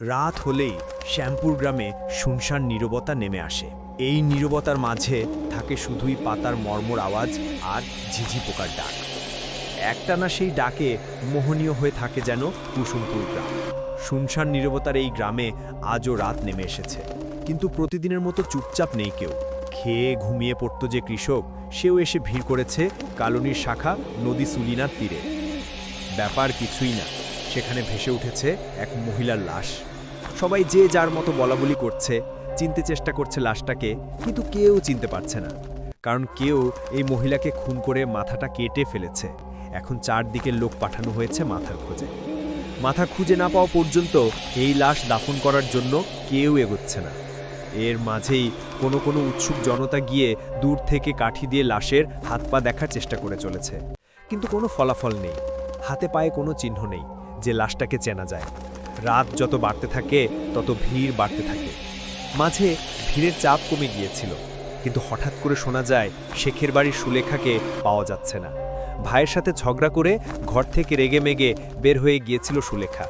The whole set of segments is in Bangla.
রাত হলেই শ্যামপুর গ্রামে শুনশান নীরবতা নেমে আসে। এই নীরবতার মাঝে থাকে শুধুই পাতার মর্মর আওয়াজ আর ঝিঝি পোকার ডাক। একটানা সেই ডাকে মোহনীয় হয়ে থাকে যেন কুসুমপুর গ্রাম। শুনশান নীরবতার এই গ্রামে আজও রাত নেমে এসেছে। কিন্তু প্রতিদিনের মতো চুপচাপ নেই কেউ। খেয়ে ঘুমিয়ে পড়তো যে কৃষক, সেও এসে ভিড় করেছে কালনির শাখা নদী সুলিনার তীরে। ব্যাপার কিছুই না, সেখানে ভেসে উঠেছে এক মহিলার লাশ। সবাই যে যার মতো বলাবলি করছে, চিনতে চেষ্টা করছে লাশটাকে, কিন্তু কেউ চিনতে পারছে না। কারণ কেউ এই মহিলাকে খুন করে মাথাটা কেটে ফেলেছে। এখন চারদিকে লোক পাঠানো হয়েছে মাথার খোঁজে। মাথা খুঁজে না পাওয়া পর্যন্ত এই লাশ দাফন করার জন্য কেউ এগোচ্ছে না। এর মাঝেই কোনো কোনো উৎসুক জনতা গিয়ে দূর থেকে কাঠি দিয়ে লাশের হাত পা দেখার চেষ্টা করে চলেছে। কিন্তু কোনো ফলাফল নেই। হাতে পায়ে কোনো চিহ্ন নেই যে লাশটাকে চেনা যায়। রাত যত বাড়তে থাকে, তত ভিড় বাড়তে থাকে। মাঝে ভিড়ের চাপ কমে গিয়েছিল, কিন্তু হঠাৎ করে শোনা যায়, শেখের বাড়ির সুলেখাকে পাওয়া যাচ্ছে না। ভাইয়ের সাথে ঝগড়া করে ঘর থেকে রেগে মেগে বের হয়ে গিয়েছিল সুলেখা।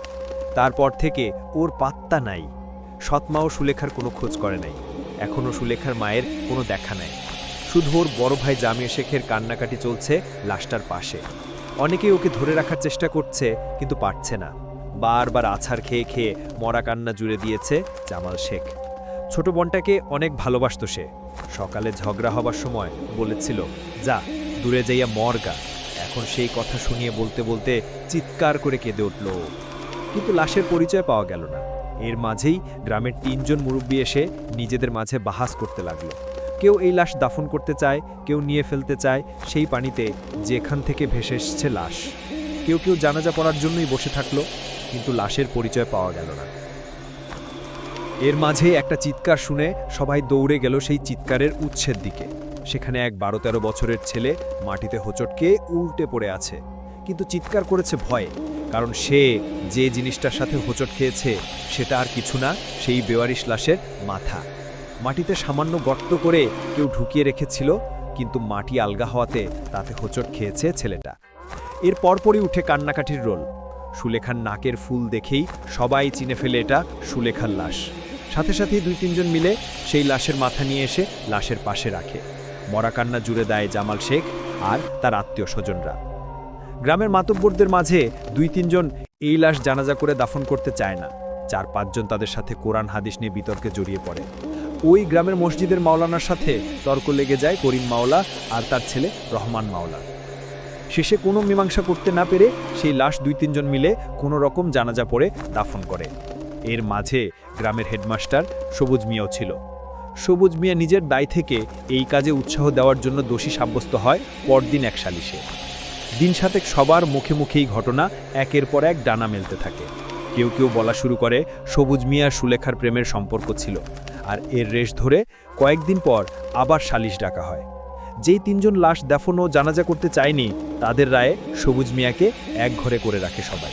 তারপর থেকে ওর পাত্তা নাই। সৎমাও সুলেখার কোনো খোঁজ করে নাই। এখনও সুলেখার মায়ের কোনো দেখা নাই। শুধু ওর বড় ভাই জামিয়া শেখের কান্নাকাটি চলছে লাশটার পাশে। অনেকেই ওকে ধরে রাখার চেষ্টা করছে, কিন্তু পারছে না। বারবার আছাড় খেয়ে খেয়ে মরা কান্না জুড়ে দিয়েছে জামাল শেখ। ছোট বোনটাকে অনেক ভালোবাসত সে। সকালে ঝগড়া হবার সময় বলেছিল, যা, দূরে যাইয়া মরগা এখন সেই কথা শুনিয়ে বলতে বলতে চিৎকার করে কেঁদে উঠল কিন্তু লাশের পরিচয় পাওয়া গেল না। এর মাঝেই গ্রামের তিনজন মুরব্বী এসে নিজেদের মাঝে বাহাস করতে লাগল। কেউ এই লাশ দাফন করতে চায়, কেউ নিয়ে ফেলতে চায়, সেই পানিতে যেখান থেকে ভেসে এসছে লাশ। কেউ কেউ জানাজা পড়ার জন্যই বসে থাকল। কিন্তু লাশের পরিচয় পাওয়া গেল না। এর মাঝে একটা চিৎকার শুনে সবাই দৌড়ে গেল সেই চিৎকারের উৎসের দিকে। সেখানে এক বারো তেরো বছরের ছেলে মাটিতে হোঁচটকে উল্টে পড়ে আছে। কিন্তু চিৎকার করেছে ভয়ে, কারণ সে যে জিনিসটার সাথে হোঁচট খেয়েছে, সেটা আর কিছু না, সেই বেওয়ারিশ লাশের মাথা। মাটিতে সামান্য গর্ত করে কেউ ঢুকিয়ে রেখেছিল, কিন্তু মাটি আলগা হওয়াতে তাতে হোঁচট খেয়েছে ছেলেটা। এর পরপরই উঠে কান্নাকাটির রোল। সুলেখার নাকের ফুল দেখেই সবাই চিনে ফেলে এটা সুলেখার লাশ। সাথে সাথেই দুই তিনজন মিলে সেই লাশের মাথা নিয়ে এসে লাশের পাশে রাখে। মরা কান্না জুড়ে দেয় জামাল শেখ আর তার আত্মীয় স্বজনরা। গ্রামের মাতব্বরদের মাঝে দুই তিনজন এই লাশ জানাজা করে দাফন করতে চায় না। চার পাঁচজন তাদের সাথে কোরআন হাদিস নিয়ে বিতর্কে জড়িয়ে পড়ে। ওই গ্রামের মসজিদের মাওলানার সাথে তর্ক লেগে যায় করিম মাওলা আর তার ছেলে রহমান মাওলা। শেষে কোনো মীমাংসা করতে না পেরে সেই লাশ দুই তিনজন মিলে কোনো রকম জানাজা পড়ে দাফন করে। এর মাঝে গ্রামের হেডমাস্টার সবুজ মিয়াও ছিল। সবুজ মিয়া নিজের দায় থেকে এই কাজে উৎসাহ দেওয়ার জন্য দোষী সাব্যস্ত হয় পরদিন এক সালিশে। দিন সাতেক সবার মুখে মুখেই ঘটনা একের পর এক ডানা মেলতে থাকে। কেউ কেউ বলা শুরু করে সবুজ মিয়া সুলেখার প্রেমের সম্পর্ক ছিল। আর এর রেশ ধরে কয়েকদিন পর আবার সালিশ ডাকা হয়। যেই তিনজন লাশ দাফন ও জানাজা করতে চায়নি, তাদের রায়ে সবুজ মিয়াকে এক ঘরে করে রাখে সবাই।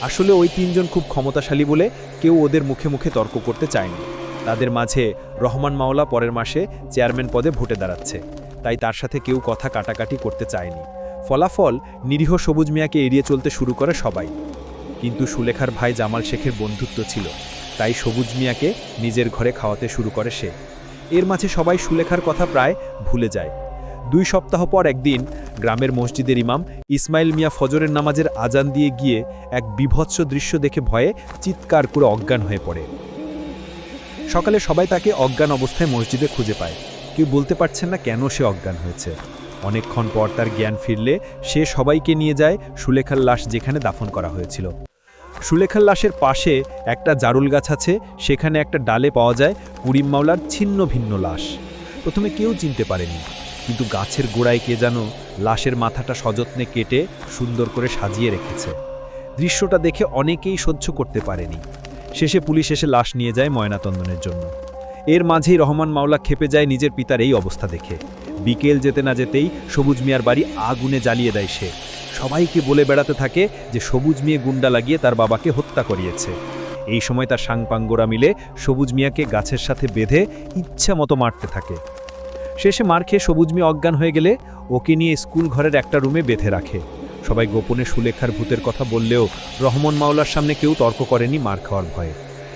আসলে ওই তিনজন খুব ক্ষমতাশালী বলে কেউ ওদের মুখে মুখে তর্ক করতে চায়নি। তাদের মাঝে রহমান মাওলা পরের মাসে চেয়ারম্যান পদে ভোটে দাঁড়াচ্ছে। তাই তার সাথে কেউ কথা কাটাকাটি করতে চায়নি। ফলাফল নিরীহ সবুজ মিয়াকে এড়িয়ে চলতে শুরু করে সবাই। কিন্তু সুলেখার ভাই জামাল শেখের বন্ধুত্ব ছিল। তাই সবুজ মিয়াকে নিজের ঘরে খাওয়াতে শুরু করে সে। এর মাঝে সবাই সুলেখার কথা প্রায় ভুলে যায়। দুই সপ্তাহ পর একদিন গ্রামের মসজিদের ইমাম ইসমাইল মিয়া ফজরের নামাজের আজান দিয়ে গিয়ে এক বিভৎস দৃশ্য দেখে ভয়ে চিৎকার করে অজ্ঞান হয়ে পড়ে। সকালে সবাই তাকে অজ্ঞান অবস্থায় মসজিদে খুঁজে পায়। কেউ বলতে পারছেন না কেন সে অজ্ঞান হয়েছে। অনেকক্ষণ পর তার জ্ঞান ফিরলে সে সবাইকে নিয়ে যায় সুলেখার লাশ যেখানে দাফন করা হয়েছিল। সুলেখার লাশের পাশে একটা জারুল গাছ আছে, সেখানে একটা ডালে পাওয়া যায় মাওলার ছিন্ন ভিন্ন লাশ। প্রথমে কেউ চিনতে পারেনি। কিন্তু গাছের গোড়ায় কে যেন লাশের মাথাটা সযত্নে কেটে সুন্দর করে সাজিয়ে রেখেছে। দৃশ্যটা দেখে অনেকেই সহ্য করতে পারেনি। শেষে পুলিশ এসে লাশ নিয়ে যায় ময়নাতন্দনের জন্য। এর মাঝেই রহমান মাওলা খেপে যায় নিজের পিতার এই অবস্থা দেখে। বিকেল যেতে না যেতেই সবুজ মিয়ার বাড়ি আগুনে জ্বালিয়ে দেয় সে। সবাইকে বলে বেড়াতে থাকে যে সবুজ মিয়া গুন্ডা লাগিয়ে তার বাবাকে হত্যা করিয়েছে। এই সময় তার সাংপাঙ্গরা মিলে সবুজ মিয়াকে গাছের সাথে বেঁধে ইচ্ছা মতো মারতে থাকে। শেষে মার খেয়ে সবুজমি অজ্ঞান হয়ে গেলে ওকে নিয়ে স্কুল ঘরের একটা রুমে বেঁধে রাখে। সবাই গোপনে সুলেখার ভূতের কথা বললেও রহমান মাওলার সামনে কেউ তর্ক করেনি মার খাওয়ার ভয়ে।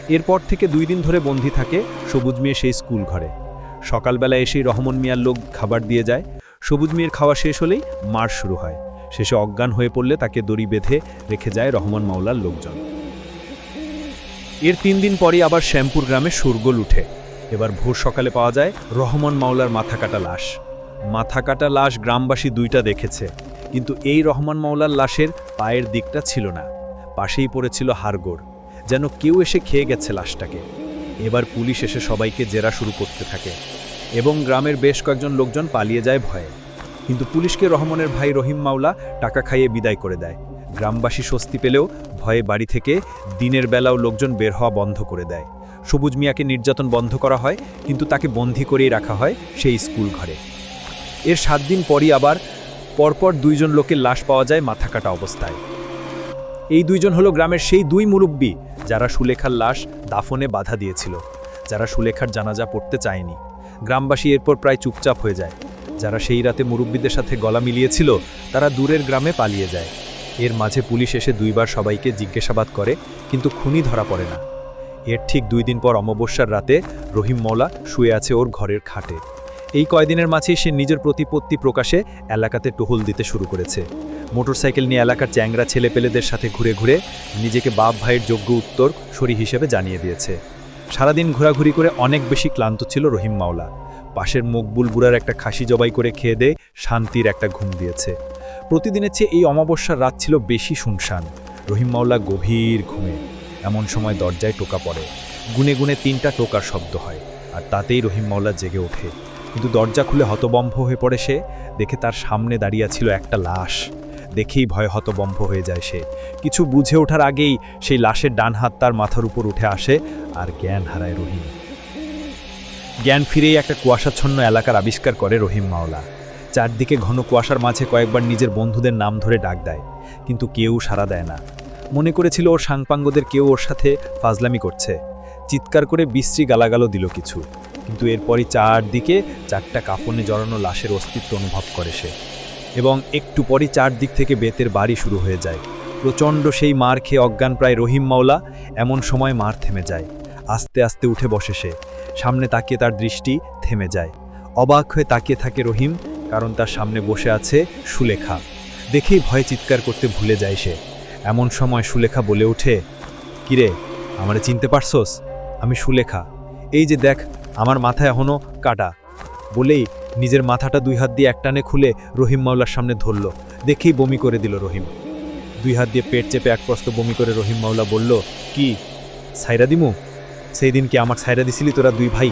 এরপর থেকে দুই দিন ধরে বন্দি থাকে সবুজ মেয়ে সেই স্কুল ঘরে। সকালবেলা এসেই রহমন মিয়ার লোক খাবার দিয়ে যায়। সবুজ মেয়ের খাওয়া শেষ হলেই মার শুরু হয়। শেষে অজ্ঞান হয়ে পড়লে তাকে দড়ি বেঁধে রেখে যায় রহমান মাওলার লোকজন। এর তিন দিন পরই আবার শ্যামপুর গ্রামে সুরগোল উঠে। এবার ভোর সকালে পাওয়া যায় রহমান মাওলার মাথা কাটা লাশ। মাথা কাটা লাশ গ্রামবাসী দুইটা দেখেছে, কিন্তু এই রহমান মাওলার লাশের পায়ের দিকটা ছিল না, পাশেই পড়েছিল হাড়গোড়। যেন কেউ এসে খেয়ে গেছে লাশটাকে। এবার পুলিশ এসে সবাইকে জেরা শুরু করতে থাকে এবং গ্রামের বেশ কয়েকজন লোকজন পালিয়ে যায় ভয়ে। কিন্তু পুলিশকে রহমানের ভাই রহিম মাওলা টাকা খাইয়ে বিদায় করে দেয়। গ্রামবাসী স্বস্তি পেলেও ভয়ে বাড়ি থেকে দিনের বেলাও লোকজন বের হওয়া বন্ধ করে দেয়। সবুজ মিয়াকে নির্যাতন বন্ধ করা হয়, কিন্তু তাকে বন্দি করেই রাখা হয় সেই স্কুল ঘরে এর সাত দিন পরই আবার পরপর দুইজন লোকের লাশ পাওয়া যায় মাথা কাটা অবস্থায়। এই দুইজন হলো গ্রামের সেই দুই মুরব্বী যারা সুলেখার লাশ দাফনে বাধা দিয়েছিল, যারা সুলেখার জানাজা পড়তে চায়নি। গ্রামবাসী এরপর প্রায় চুপচাপ হয়ে যায়। যারা সেই রাতে মুরব্বীদের সাথে গলা মিলিয়েছিল, তারা দূরের গ্রামে পালিয়ে যায়। এর মাঝে পুলিশ এসে দুইবার সবাইকে জিজ্ঞাসাবাদ করে, কিন্তু খুনি ধরা পড়ে না। এর ঠিক দুই দিন পর অমাবস্যার রাতে রহিম মৌলা শুয়ে আছে ওর ঘরের খাটে। এই কয়দিনের মাঝেই সে নিজের প্রতিপত্তি প্রকাশে এলাকাতে টহল দিতে শুরু করেছে। মোটরসাইকেল নিয়ে এলাকার চ্যাংরা ছেলেপেলেদের সাথে ঘুরে ঘুরে নিজেকে বাপ ভাইয়ের যোগ্য উত্তর সরি হিসেবে জানিয়ে দিয়েছে। সারাদিন ঘোরাঘুরি করে অনেক বেশি ক্লান্ত ছিল রহিম মাওলা। পাশের মকবুল বুড়ার একটা খাসি জবাই করে খেয়ে দিয়ে শান্তির একটা ঘুম দিয়েছে। প্রতিদিনের চেয়ে এই অমাবস্যার রাত ছিল বেশি শুনশান। রহিম মাওলা গভীর ঘুমে। এমন সময় দরজায় টোকা পড়ে। গুনে গুনে তিনটা টোকার শব্দ হয়, আর তাতেই রহিম মাওলা জেগে ওঠে। কিন্তু দরজা খুলে হতবম্ব হয়ে পড়ে সে, দেখে তার সামনে দাঁড়িয়ে ছিল একটা লাশ। দেখেই ভয় হতবম্ভ হয়ে যায় সে। কিছু বুঝে ওঠার আগেই সেই লাশের ডান হাত তার মাথার উপর উঠে আসে, আর জ্ঞান হারায় রহিম। জ্ঞান ফিরেই একটা কুয়াশাচ্ছন্ন এলাকার আবিষ্কার করে রহিম মাওলা। চারদিকে ঘন কুয়াশার মাঝে কয়েকবার নিজের বন্ধুদের নাম ধরে ডাক দেয়, কিন্তু কেউ সাড়া দেয় না। মনে করেছিল ওর সাংপাঙ্গদের কেউ ওর সাথে ফাজলামি করছে। চিৎকার করে বিশ্রী গালাগালও দিল কিছু। কিন্তু এরপরই চারদিকে চারটা কাফনে জড়ানো লাশের অস্তিত্ব অনুভব করে সে। এবং একটু পরই চারদিক থেকে বেতের বাড়ি শুরু হয়ে যায়। প্রচণ্ড সেই মার খেয়ে অজ্ঞান প্রায় রহিম মাওলা এমন সময় মার থেমে যায়। আস্তে আস্তে উঠে বসে সে। সামনে তাকিয়ে তার দৃষ্টি থেমে যায়। অবাক হয়ে তাকিয়ে থাকে রহিম, কারণ তার সামনে বসে আছে সুলেখা। দেখেই ভয়ে চিৎকার করতে ভুলে যায় সে। এমন সময় সুলেখা বলে ওঠে, কিরে, আমারে চিনতে পারছস? আমি সুলেখা। এই যে দেখ, আমার মাথায় এখনও কাটা। বলেই নিজের মাথাটা দুই হাত দিয়ে একটানে খুলে রহিম মাওলার সামনে ধরল। দেখেই বমি করে দিল রহিম। দুই হাত দিয়ে পেট চেপে এক প্রস্ত বমি করে রহিম মাওলা বলল, কি সাইরা দিমু? সেই দিন কি আমাক সাইরা দিছিলি তোরা দুই ভাই?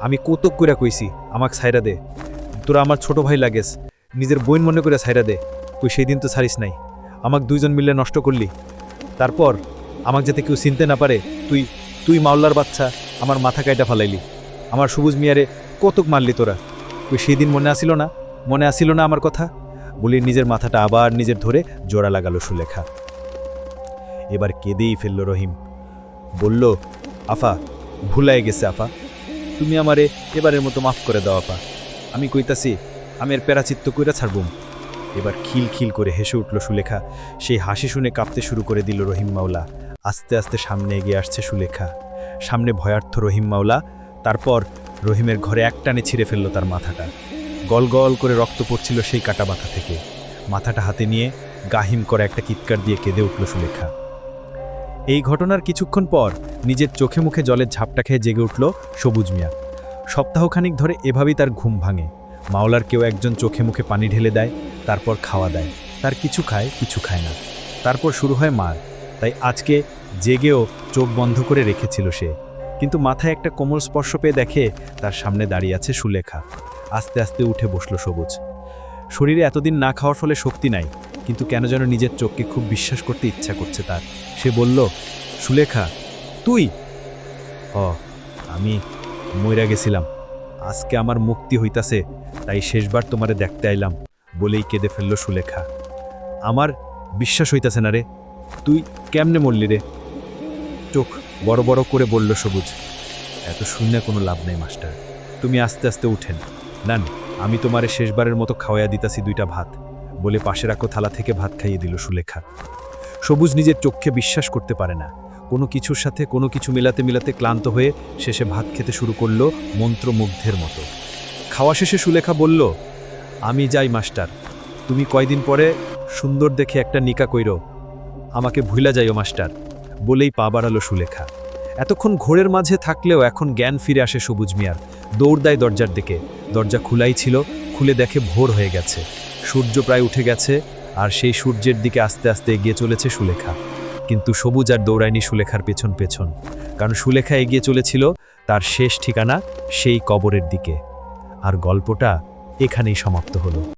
আমি কৌতক করে কইছি, আমাক সাইরা দে। তোরা আমার ছোট ভাই লাগেস, নিজের বোন মনে করে সাইরা দে। তুই সেই দিন তো ছাড়িস নাই। আমাক দুইজন মিলে নষ্ট করলি। তারপর আমাকে যাতে কেউ চিনতে না পারে, তুই তুই মাওলার বাচ্চা, আমার মাথা কাইটা ফালাইলি। আমার সবুজ মিয়ারে কতক মারলি তোরা? তুই সেই দিন মনে আসিল না? মনে আসিল না আমার কথা? বলি নিজের মাথাটা আবার নিজের ধরে জোড়া লাগালো সুলেখা। এবার কেঁদেই ফেলল রহিম। বলল, আফা ভুলাই গেছে আফা। তুমি আমারে এবারের মতো মাফ করে দাও আপা আমি কইতাছি, আমি এর প্যারাচিত্ত কইরা ছাড়বুম এবার খিল খিল করে হেসে উঠল সুলেখা। সেই হাসি শুনে কাঁপতে শুরু করে দিল রহিম মাওলা। আস্তে আস্তে সামনে এগিয়ে আসছে সুলেখা। সামনে ভয়ার্থ রহিম মাওলা, তারপর রহিমের ঘরে একটানে ছিঁড়ে ফেলল তার মাথাটা। গল গল করে রক্ত পড়ছিল সেই কাটা মাথা থেকে। মাথাটা হাতে নিয়ে গাহিম করে একটা চিৎকার দিয়ে কেঁদে উঠল সুলেখা। এই ঘটনার কিছুক্ষণ পর নিজের চোখে মুখে জলের ঝাপটা খেয়ে জেগে উঠল সবুজ মিয়া। সপ্তাহখানিক ধরে এভাবেই তার ঘুম ভাঙে। মাওলার কেউ একজন চোখে মুখে পানি ঢেলে দেয়, তারপর খাওয়া দেয়। তার কিছু খায় কিছু খায় না। তারপর শুরু হয় মার। তাই আজকে জেগেও চোখ বন্ধ করে রেখেছিল সে। কিন্তু মাথায় একটা কোমল স্পর্শ পেয়ে দেখে তার সামনে দাঁড়িয়ে আছে সুলেখা। আস্তে আস্তে উঠে বসল সবুজ। শরীরে এতদিন না খাওয়ার ফলে শক্তি নাই, কিন্তু কেন যেন নিজের চোখকে খুব বিশ্বাস করতে ইচ্ছা করছে তার। সে বলল, সুলেখা, তুই? হ আমি মইরা গেছিলাম। আজকে আমার মুক্তি হইতাছে তাই শেষবার তোমারে দেখতে আইলাম, বলেই কেঁদে ফেলল সুলেখা। আমার বিশ্বাস হইতাছে না রে, তুই কেমনে মরলি রে? চোখ বড় বড় করে বলল সবুজ, এত শূন্য কোনো লাভ নেই, মাস্টার। তুমি আস্তে আস্তে উঠেন। নান, আমি তোমারে শেষবারের মতো খাওয়াইয়া দিতাছি দুইটা ভাত, বলে পাশে রাখো থালা থেকে ভাত খাইয়ে দিল সুলেখা। সবুজ নিজের চোখকে বিশ্বাস করতে পারে না। কোনো কিছুর সাথে কোনো কিছু মেলাতে মেলাতে ক্লান্ত হয়ে শেষে ভাত খেতে শুরু করল মন্ত্রমুগ্ধের মতো। খাওয়া শেষে সুলেখা বলল, আমি যাই, মাস্টার। তুমি কয়দিন পরে সুন্দর দেখে একটা নিকা কইরো। আমাকে ভুলা যাইও, মাস্টার। বলেই পা বাড়ালো সুলেখা। এতক্ষণ ঘোরের মাঝে থাকলেও এখন জ্ঞান ফিরে আসে সবুজ মিয়ার। দৌড় দেয় দরজার দিকে। দরজা খোলাই ছিল, খুলে দেখে ভোর হয়ে গেছে। সূর্য প্রায় উঠে গেছে, আর সেই সূর্যের দিকে আস্তে আস্তে এগিয়ে চলেছে সুলেখা। কিন্তু সবুজ আর দৌড়ায়নি সুলেখার পেছন পেছন। কারণ সুলেখা এগিয়ে চলেছিল তার শেষ ঠিকানা সেই কবরের দিকে। আর গল্পটা এখানেই সমাপ্ত হলো।